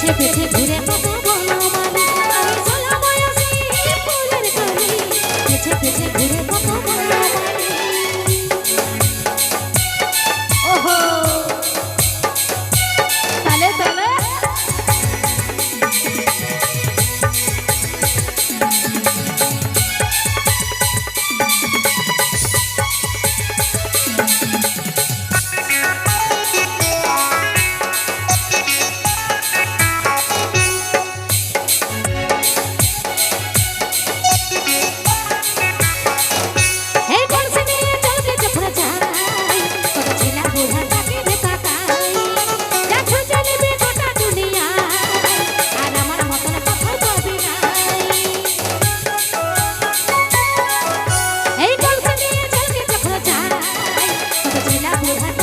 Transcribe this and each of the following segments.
পিছে পিছে ঘুরে Thank you.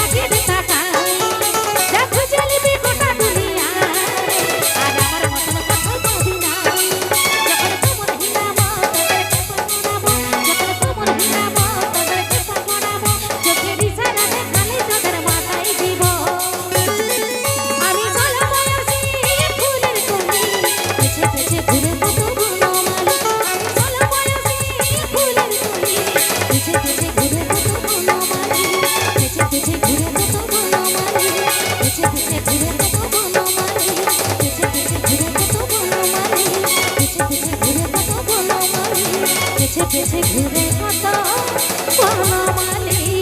যেতে ঘুরে কত মালি